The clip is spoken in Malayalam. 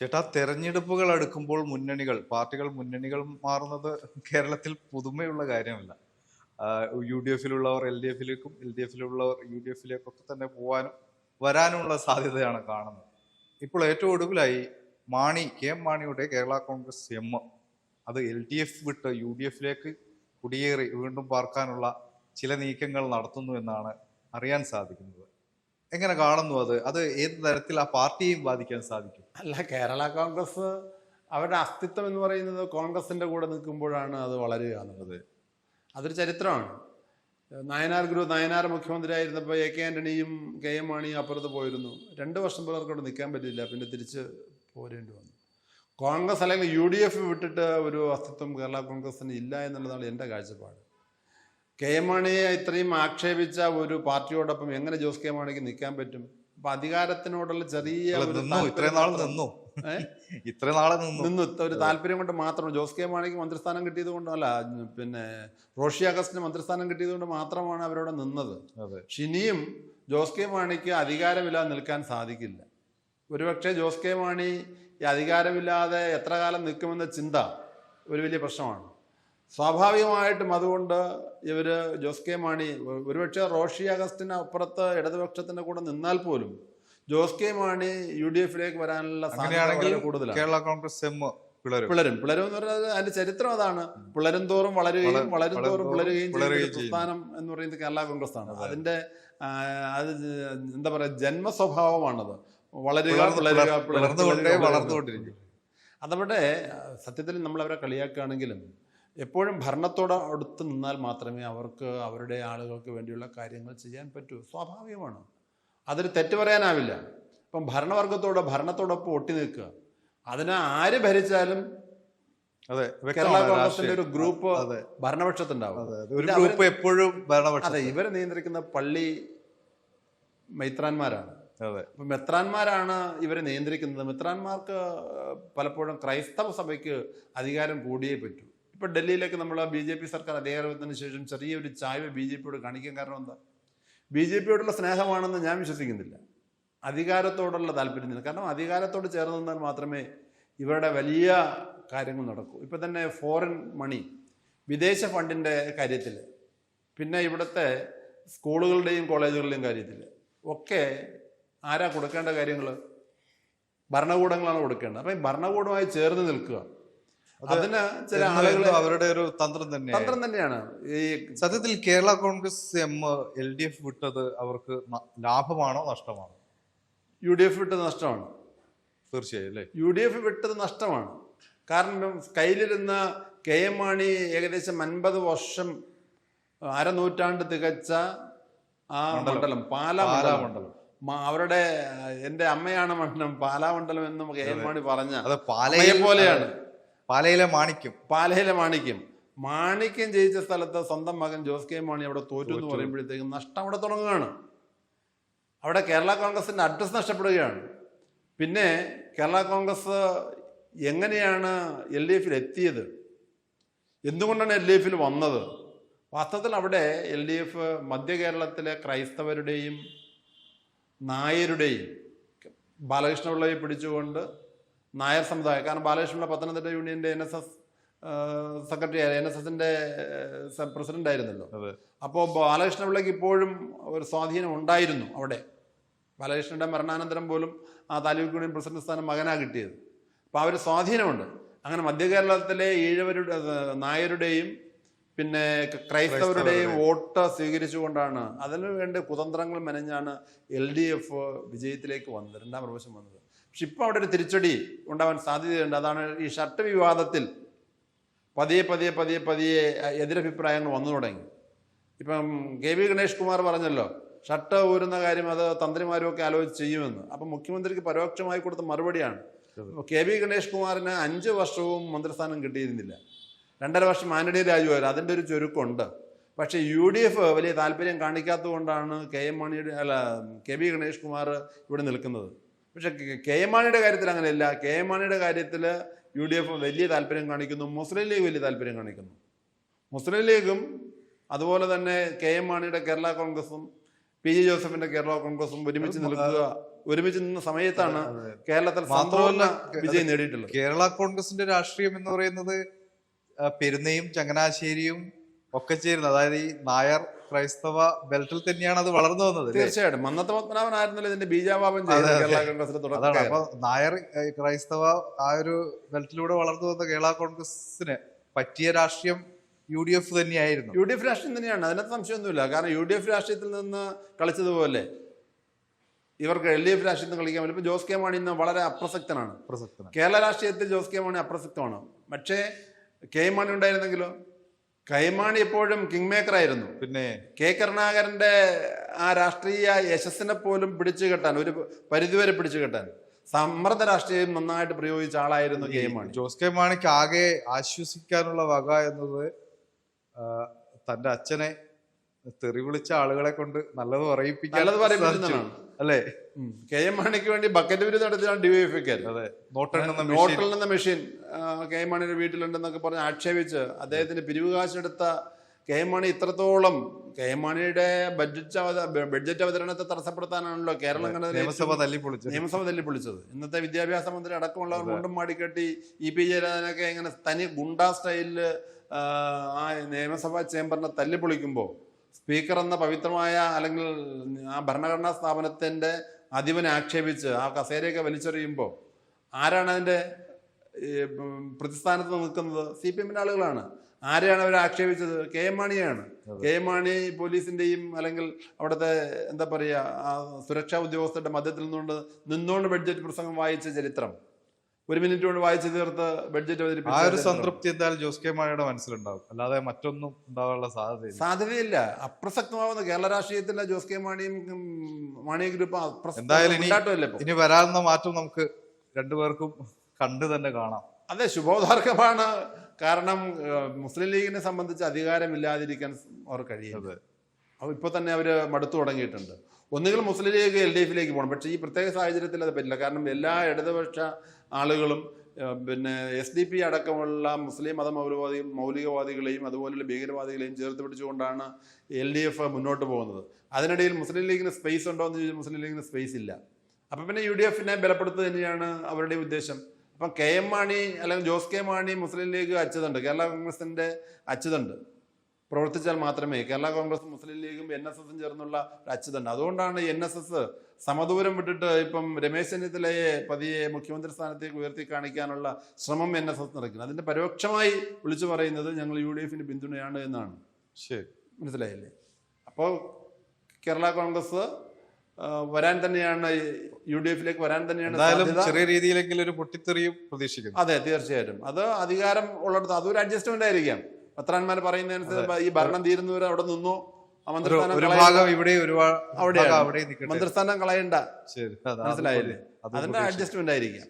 ചേട്ടാ തെരഞ്ഞെടുപ്പുകൾ അടുക്കുമ്പോൾ മുന്നണികൾ പാർട്ടികൾ മുന്നണികൾ മാറുന്നത് കേരളത്തിൽ പുതുമയുള്ള കാര്യമല്ല. യു ഡി എഫിലുള്ളവർ എൽ ഡി എഫിലേക്കും എൽ ഡി എഫിലുള്ളവർ യു ഡി എഫിലേക്കൊക്കെ തന്നെ പോകാനും വരാനുമുള്ള സാധ്യതയാണ് കാണുന്നത്. ഇപ്പോൾ ഏറ്റവും ഒടുവിലായി മാണി കെ എം മാണിയുടെ കേരള കോൺഗ്രസ് എം. അത് എൽ ഡി എഫ് വിട്ട് യു ഡി എഫിലേക്ക് കുടിയേറി വീണ്ടും പാർക്കാനുള്ള ചില നീക്കങ്ങൾ നടത്തുന്നു എന്നാണ് അറിയാൻ സാധിക്കുന്നത്. എങ്ങനെ കാണുന്നു അത്? അത് ഏത് തരത്തിൽ ആ പാർട്ടിയെയും ബാധിക്കാൻ സാധിക്കും? അല്ല കേരള കോൺഗ്രസ് അവരുടെ അസ്തിത്വം എന്ന് പറയുന്നത് കോൺഗ്രസിന്റെ കൂടെ നിൽക്കുമ്പോഴാണ് അത് വളരുക എന്നുള്ളത് അതൊരു ചരിത്രമാണ്. നയനാർ ഗുരു നയനാർ മുഖ്യമന്ത്രി ആയിരുന്നപ്പോൾ എ കെ ആന്റണിയും കെ എം മാണിയും അപ്പുറത്ത് പോയിരുന്നു. രണ്ട് വർഷം പിള്ളേർക്കോട് നിൽക്കാൻ പറ്റില്ല പിന്നെ തിരിച്ച് പോരേണ്ടി വന്നു. കോൺഗ്രസ് അല്ലെങ്കിൽ യു ഡി എഫ് വിട്ടിട്ട് ഒരു അസ്തിത്വം കേരള കോൺഗ്രസിന് ഇല്ല എന്നുള്ളതാണ് എന്റെ കാഴ്ചപ്പാട്. കെ എം മാണിയെ ഇത്രയും ആക്ഷേപിച്ച ഒരു പാർട്ടിയോടൊപ്പം എങ്ങനെ ജോസ് കെ മാണിക്ക് നിൽക്കാൻ പറ്റും? അപ്പൊ അധികാരത്തിനോടുള്ള ചെറിയ അല്ല, ഇത്രയും നാൾ നിന്നു? ഇത്ര നാളെ നിന്നു. നിന്ന്. ഒരു താല്പര്യം കൊണ്ട് മാത്രം ജോസ് കെ മാണിക്ക് മന്ത്രിസ്ഥാനം കിട്ടിയത് കൊണ്ടല്ല പിന്നെ റോഷി അഗസ്റ്റിന് മന്ത്രിസ്ഥാനം കിട്ടിയത് കൊണ്ട് മാത്രമാണ് അവരോട് നിന്നത്. പക്ഷെ ഇനിയും ജോസ് കെ മാണിക്ക് അധികാരമില്ലാതെ നിൽക്കാൻ സാധിക്കില്ല. ഒരുപക്ഷെ ജോസ് കെ മാണി ഈ അധികാരമില്ലാതെ എത്ര കാലം നിൽക്കുമെന്ന ചിന്ത ഒരു വലിയ പ്രശ്നമാണ്. സ്വാഭാവികമായിട്ടും അതുകൊണ്ട് ഇവർ ജോസ് കെ മാണി ഒരുപക്ഷെ റോഷി അഗസ്റ്റിന് അപ്പുറത്ത് ഇടതുപക്ഷത്തിന്റെ കൂടെ നിന്നാൽ പോലും Jose K Mani U D എഫിലേക്ക് വരാനുള്ള സാധ്യത കൂടുതലാണ്. കേരള കോൺഗ്രസ് എം പിളരും. പിളരും. എന്ന് പറയുന്നത് അതിന്റെ ചരിത്രം അതാണ്. പിളരും തോറും വളരുകയും വള- വളരും തോറും പിളരുകയും ചെയ്യുന്ന പ്രസ്ഥാനം എന്ന് പറയുന്നത് കേരള കോൺഗ്രസ് ആണ്. അതിന്റെ അത് എന്താ പറയാ ജന്മ സ്വഭാവമാണത് വളരുക പിളരുക പിളർന്നുകൊണ്ടേ വളർന്നുകൊണ്ടിരിക്കും. അതവിടെ സത്യത്തിൽ നമ്മൾ അവരെ കളിയാക്കുകയാണെങ്കിലും എപ്പോഴും ഭരണത്തോട് അടുത്ത് നിന്നാൽ മാത്രമേ അവർക്ക് അവരുടെ ആളുകൾക്ക് വേണ്ടിയുള്ള കാര്യങ്ങൾ ചെയ്യാൻ പറ്റൂ. സ്വാഭാവികമാണ്. അതിൽ തെറ്റ് പറയാനാവില്ല. ഇപ്പം ഭരണവർഗത്തോട് ഭരണത്തോടൊപ്പം ഒട്ടി നിൽക്കുക. അതിനെ ആര് ഭരിച്ചാലും അതെ കേരള കോൺഗ്രസിന്റെ ഒരു. ഗ്രൂപ്പ് ഭരണപക്ഷത്തുണ്ടാവും. ഒരു ഗ്രൂപ്പ് എപ്പോഴും ഭരണപക്ഷം അതെ ഇവരെ നിയന്ത്രിക്കുന്ന പള്ളി മെത്രാന്മാരാണ്. അതെ. അപ്പൊ മെത്രാന്മാരാണ് ഇവരെ നിയന്ത്രിക്കുന്നത്. മെത്രാന്മാർക്ക് പലപ്പോഴും ക്രൈസ്തവ സഭയ്ക്ക് അധികാരം കൂടിയേ പറ്റൂ. ഇപ്പൊ ഡൽഹിയിലേക്ക് നമ്മൾ ബി ജെ പി സർക്കാർ അധികാരത്തിന് ശേഷം ചെറിയൊരു ചായ്വ് ബി ജെ പിയോട് കാണിക്കാൻ കാരണം എന്താ? ബി ജെ പിയോടുള്ള സ്നേഹമാണെന്ന് ഞാൻ വിശ്വസിക്കുന്നില്ല. അധികാരത്തോടുള്ള താല്പര്യം കാരണം അധികാരത്തോട് ചേർന്ന് നിന്നാൽ മാത്രമേ ഇവരുടെ വലിയ കാര്യങ്ങൾ നടക്കൂ. ഇപ്പൊ തന്നെ ഫോറിൻ മണി വിദേശ ഫണ്ടിന്റെ കാര്യത്തിൽ പിന്നെ ഇവിടുത്തെ സ്കൂളുകളുടെയും കോളേജുകളുടെയും കാര്യത്തിൽ ഒക്കെ ആരാ കൊടുക്കേണ്ട കാര്യങ്ങൾ ഭരണകൂടങ്ങളാണ് കൊടുക്കേണ്ടത്. അപ്പം ഈ ഭരണകൂടമായി ചേർന്ന് നിൽക്കുക അതിന് ചില ആളുകൾ അവരുടെ ഒരു തന്ത്രം തന്നെയാണ് തന്ത്രം തന്നെയാണ്. ഈ സത്യത്തിൽ Kerala Congress M L D F വിട്ടത് അവർക്ക് ലാഭമാണോ നഷ്ടമാണോ? യു ഡി എഫ് വിട്ടത് നഷ്ടമാണ്. തീർച്ചയായും അല്ലേ? യു ഡി എഫ് വിട്ടത് നഷ്ടമാണ്. കാരണം കയ്യിലിരുന്ന കെ എം മാണി ഏകദേശം അൻപത് വർഷം അരനൂറ്റാണ്ട് തികച്ച ആ മണ്ഡലം. പാലാ മണ്ഡലം. അവരുടെ എന്റെ അമ്മയാണ് മണ്ഡലം. പാലാ മണ്ഡലം എന്നും കെ എം മാണി പറഞ്ഞ പോലെയാണ് പാലയിലെ മാണിക്യം. പാലയിലെ മാണിക്യം. മാണിക്യം ജയിച്ച സ്ഥലത്ത് സ്വന്തം മകൻ ജോസ് കെ മാണി അവിടെ തോറ്റു എന്ന് പറയുമ്പോഴത്തേക്കും നഷ്ടം അവിടെ തുടങ്ങുകയാണ്. അവിടെ കേരള കോൺഗ്രസിന്റെ അഡ്രസ് നഷ്ടപ്പെടുകയാണ്. പിന്നെ കേരള കോൺഗ്രസ് എങ്ങനെയാണ് എൽ ഡി എഫിൽ എത്തിയത്? എന്തുകൊണ്ടാണ് എൽ ഡി എഫിൽ വന്നത്? വാസ്തവത്തിൽ അവിടെ എൽ ഡി എഫ് മധ്യ കേരളത്തിലെ ക്രൈസ്തവരുടെയും നായരുടെയും ബാലകൃഷ്ണപിള്ളയെ പിടിച്ചുകൊണ്ട് നായർ സമുദായം. കാരണം ബാലകൃഷ്ണപിള്ള പത്തനംതിട്ട യൂണിയന്റെ N S S secretary N S എസിന്റെ പ്രസിഡന്റ് ആയിരുന്നല്ലോ. അപ്പോൾ ബാലകൃഷ്ണപിള്ളയ്ക്ക് ഇപ്പോഴും ഒരു സ്വാധീനം ഉണ്ടായിരുന്നു അവിടെ. ബാലകൃഷ്ണന്റെ മരണാനന്തരം പോലും ആ താലൂക്ക് യൂണിയൻ പ്രസിഡന്റ് സ്ഥാനം മകനാ കിട്ടിയത്. അപ്പോൾ ആ ഒരു സ്വാധീനമുണ്ട്. അങ്ങനെ മധ്യ കേരളത്തിലെ ഈഴവരുടെ നായരുടെയും പിന്നെ ക്രൈസ്തവരുടെയും വോട്ട് സ്വീകരിച്ചുകൊണ്ടാണ് അതിനു വേണ്ടി കുതന്ത്രങ്ങൾ മെനഞ്ഞാണ് എൽ ഡി എഫ് വിജയത്തിലേക്ക് വന്നത്. രണ്ടാം പ്രാവശ്യം വന്നത്. പക്ഷെ ഇപ്പം അവിടെ ഒരു തിരിച്ചടി ഉണ്ടാവാൻ സാധ്യതയുണ്ട്. അതാണ് ഈ ഷർട്ട് വിവാദത്തിൽ പതിയെ പതിയെ പതിയെ പതിയെ എതിരഭിപ്രായങ്ങൾ വന്നു തുടങ്ങി. ഇപ്പം കെ വി ഗണേഷ് കുമാർ പറഞ്ഞല്ലോ ഷർട്ട് ഊരുന്ന കാര്യം അത് തന്ത്രിമാരും ഒക്കെ ആലോചിച്ച് ചെയ്യുമെന്ന്. അപ്പം മുഖ്യമന്ത്രിക്ക് പരോക്ഷമായി കൊടുത്ത മറുപടിയാണ്. കെ വി ഗണേഷ് കുമാറിന് അഞ്ച് വർഷവും മന്ത്രിസ്ഥാനം കിട്ടിയിരുന്നില്ല. രണ്ടര വർഷം ആന്റണി രാജുവായിരുന്നു അതിന്റെ ഒരു ചുരുക്കമുണ്ട്. പക്ഷേ യു ഡി എഫ് വലിയ താല്പര്യം കാണിക്കാത്തതുകൊണ്ടാണ് കെ എം മണിയുടെ അല്ല കെ വി ഗണേഷ് കുമാർ ഇവിടെ നിൽക്കുന്നത്. പക്ഷെ കെ എം മാണിയുടെ കാര്യത്തിൽ അങ്ങനെയല്ല. കെ എം മാണിയുടെ കാര്യത്തിൽ യു ഡി എഫ് വലിയ താല്പര്യം കാണിക്കുന്നു മുസ്ലിം ലീഗ് വലിയ താല്പര്യം കാണിക്കുന്നു. മുസ്ലിം ലീഗും അതുപോലെ തന്നെ കെ എം മാണിയുടെ കേരള കോൺഗ്രസും പി ജെ ജോസഫിന്റെ കേരള കോൺഗ്രസും ഒരുമിച്ച് നിൽക്കുക ഒരുമിച്ച് നിന്ന സമയത്താണ് കേരളത്തിൽ മാത്രമല്ല, വിജയം നേടിയിട്ടുള്ളത്. കേരള കോൺഗ്രസിന്റെ രാഷ്ട്രീയം എന്ന് പറയുന്നത് പെരുന്നയും ചങ്ങനാശ്ശേരിയും ഒക്കെ ചേരുന്ന അതായത് ഈ നായർ ക്രൈസ്തവ ബെൽറ്റിൽ തന്നെയാണ് അത് വളർന്നു വന്നത്? തീർച്ചയായിട്ടും. മന്നത്ത പത്മനാഭനായിരുന്നല്ലോ ഇതിന്റെ ബീജാപാപം ചെയ്തത് അതെ, അതെ. കേരള കോൺഗ്രസിന്റെ തുടക്കം അപ്പൊ നായർ ക്രൈസ്തവ ആ ഒരു ബെൽറ്റിലൂടെ വളർന്നു വന്ന കേരള കോൺഗ്രസിന് പറ്റിയ രാഷ്ട്രീയം യു ഡി എഫ് തന്നെയായിരുന്നു. യു ഡി എഫ് രാഷ്ട്രീയം തന്നെയാണ്. അതിനകത്ത് സംശയമൊന്നുമില്ല. കാരണം യു ഡി എഫ് രാഷ്ട്രീയത്തിൽ നിന്ന് കളിച്ചതുപോലെ ഇവർക്ക് എൽ ഡി എഫ് രാഷ്ട്രീയത്തിൽ കളിക്കാൻ പറ്റും ജോസ് കെ മാണി ഇന്ന് വളരെ അപ്രസക്തനാണ്. പ്രസക്തനാണ്. കേരള രാഷ്ട്രീയത്തിൽ ജോസ് കെ മാണി അപ്രസക്തമാണ്. പക്ഷേ കെ മാണി ഉണ്ടായിരുന്നെങ്കിലോ? കെ എപ്പോഴും കിങ് മേക്കർ ആയിരുന്നു പിന്നെ? കെ കരുണാകരന്റെ ആ രാഷ്ട്രീയ യശസ്സിനെ പോലും പിടിച്ചു കെട്ടാൻ ഒരു പരിധിവരെ പിടിച്ചു കെട്ടാൻ സമ്മർദ്ദ രാഷ്ട്രീയം നന്നായിട്ട് പ്രയോഗിച്ച ആളായിരുന്നു K M Mani Jose K മാണിക്ക് ആകെ ആശ്വസിക്കാനുള്ള വക എന്നത് തന്റെ അച്ഛനെ തെറി വിളിച്ച ആളുകളെ കൊണ്ട് നല്ലത് പറയിപ്പിക്കാൻ നല്ലത്. അല്ലേ? കെ എം മാണിക്ക് വേണ്ടി ബക്കറ്റ് വിരുദ്ധ നടത്തിയാണ് ഡിവൈഎഫ്ഐക്കാർ അതെ നോട്ടിൽ നിന്ന് മെഷീൻ. കെ എം മാണിയുടെ വീട്ടിലുണ്ടെന്നൊക്കെ പറഞ്ഞ് ആക്ഷേപിച്ച് അദ്ദേഹത്തിന്റെ പിരിവ് കാശെടുത്ത കെ എം മാണി ഇത്രത്തോളം കെ എം മാണിയുടെ ബഡ്ജറ്റ് ബഡ്ജറ്റ് അവതരണത്തെ തടസ്സപ്പെടുത്താനാണല്ലോ കേരളം നിയമസഭ തല്ലിപ്പൊളിച്ചത്. നിയമസഭ തല്ലിപ്പൊളിച്ചത്. ഇന്നത്തെ വിദ്യാഭ്യാസ മന്ത്രി അടക്കമുള്ളവർ മുണ്ടും മാടിക്കെട്ടി ഇ പി ജയരാജനൊക്കെ ഇങ്ങനെ തനി ഗുണ്ടാ സ്റ്റൈലിൽ ആ, ആ നിയമസഭാ ചേംബറിനെ തല്ലിപ്പൊളിക്കുമ്പോൾ സ്പീക്കർ എന്ന പവിത്രമായ അല്ലെങ്കിൽ ആ ഭരണഘടനാ സ്ഥാപനത്തിന്റെ അധിപനെ ആക്ഷേപിച്ച് ആ കസേരയൊക്കെ വലിച്ചെറിയുമ്പോൾ ആരാണ് അതിന്റെ പ്രതിസ്ഥാനത്ത് നിൽക്കുന്നത്? സി പി എമ്മിന്റെ ആളുകളാണ് ആരെയാണ് അവർ ആക്ഷേപിച്ചത്? കെ എം മാണിയാണ് കെ എം മാണി പോലീസിന്റെയും അല്ലെങ്കിൽ അവിടുത്തെ എന്താ പറയുക ആ സുരക്ഷാ ഉദ്യോഗസ്ഥരുടെ മധ്യത്തിൽ നിന്നുകൊണ്ട് നിന്നുകൊണ്ട് ബഡ്ജറ്റ് പ്രസംഗം വായിച്ച ചരിത്രം. ഒരു മിനിറ്റ് കൊണ്ട് വായിച്ചു തീർത്ത് ബഡ്ജറ്റ് അവതരിപ്പിച്ചു ആ ഒരു. സംതൃപ്തി എന്തായാലും ജോസ് കെ മാണിയുടെ മനസ്സിലുണ്ടാവും. അല്ലാതെ മറ്റൊന്നും ഉണ്ടാവാനുള്ള സാധ്യത സാധ്യതയില്ല. അപ്രസക്തമാവുന്ന കേരള രാഷ്ട്രീയത്തിലെ ജോസ് കെ മാണിയും മാണി ഗ്രൂപ്പ് എന്തായാലും ഇനി- വരാവുന്ന മാറ്റം നമുക്ക് രണ്ടുപേർക്കും കണ്ടു തന്നെ കാണാം. അതെ ശുഭോദാർക്കമാണ് കാരണം മുസ്ലിം ലീഗിനെ സംബന്ധിച്ച് അധികാരമില്ലാതിരിക്കാൻ അവർ കഴിയുന്നത് അപ്പോൾ ഇപ്പോൾ തന്നെ അവർ മടുത്തു തുടങ്ങിയിട്ടുണ്ട്. ഒന്നുകിൽ മുസ്ലിം ലീഗ് എൽ ഡി എഫിലേക്ക് പോകണം. പക്ഷേ ഈ പ്രത്യേക സാഹചര്യത്തിൽ അത് പറ്റില്ല. കാരണം എല്ലാ ഇടതുപക്ഷ ആളുകളും പിന്നെ എസ് ഡി പി അടക്കമുള്ള മുസ്ലിം മത മൗലവാദി മൗലികവാദികളെയും അതുപോലുള്ള ഭീകരവാദികളെയും ചേർത്ത് പിടിച്ചുകൊണ്ടാണ് എൽ ഡി എഫ് മുന്നോട്ട് പോകുന്നത്. അതിനിടയിൽ മുസ്ലിം ലീഗിന് സ്പേസ് ഉണ്ടോ എന്ന് ചോദിച്ചാൽ മുസ്ലിം ലീഗിന് സ്പേസ് ഇല്ല. അപ്പം പിന്നെ യു ഡി എഫിനെ ബലപ്പെടുത്തുക തന്നെയാണ് അവരുടെ ഉദ്ദേശം. അപ്പം കെ എം മാണി അല്ലെങ്കിൽ ജോസ് കെ മാണി മുസ്ലിം ലീഗ് അച്ചതുണ്ട്. കേരള കോൺഗ്രസിന്റെ അച്ചുതണ്ട്. പ്രവർത്തിച്ചാൽ മാത്രമേ കേരള കോൺഗ്രസ് മുസ്ലിം ലീഗും എൻ എസ് എസും ചേർന്നുള്ള ഒരു അച്ചുതണ്ട്. അതുകൊണ്ടാണ് എൻ എസ് എസ് സമദൂരം വിട്ടിട്ട് ഇപ്പം രമേശ് ചെന്നിത്തലയെ പതിയെ മുഖ്യമന്ത്രി സ്ഥാനത്തേക്ക് ഉയർത്തി കാണിക്കാനുള്ള ശ്രമം എൻ എസ് എസ് നടക്കുന്നത് അതിന്റെ പരോക്ഷമായി വിളിച്ചു പറയുന്നത് ഞങ്ങൾ യു ഡി എഫിന് പിന്തുണയാണ് എന്നാണ്. ശരി. മനസ്സിലായില്ലേ? അപ്പോൾ കേരള കോൺഗ്രസ് വരാൻ തന്നെയാണ് യു ഡി എഫിലേക്ക് വരാൻ തന്നെയാണ് ചെറിയ രീതിയിലെങ്കിലും ഒരു പൊട്ടിത്തെറിയും പ്രതീക്ഷിക്കുന്നു. അതെ തീർച്ചയായിട്ടും. അത് അധികാരം ഉള്ളിടത്ത് അതൊരു അഡ്ജസ്റ്റ്മെന്റ് ആയിരിക്കാം. പത്രാന്മാർ പറയുന്നതനുസരിച്ച് ഈ ഭരണം തീരുന്നവരെ അവിടെ നിന്നു. മന്ത്രിസ്ഥാനം കളയണ്ട. മനസ്സിലായില്ലേ? അതിന്റെ അഡ്ജസ്റ്റ്മെന്റ് ആയിരിക്കാം.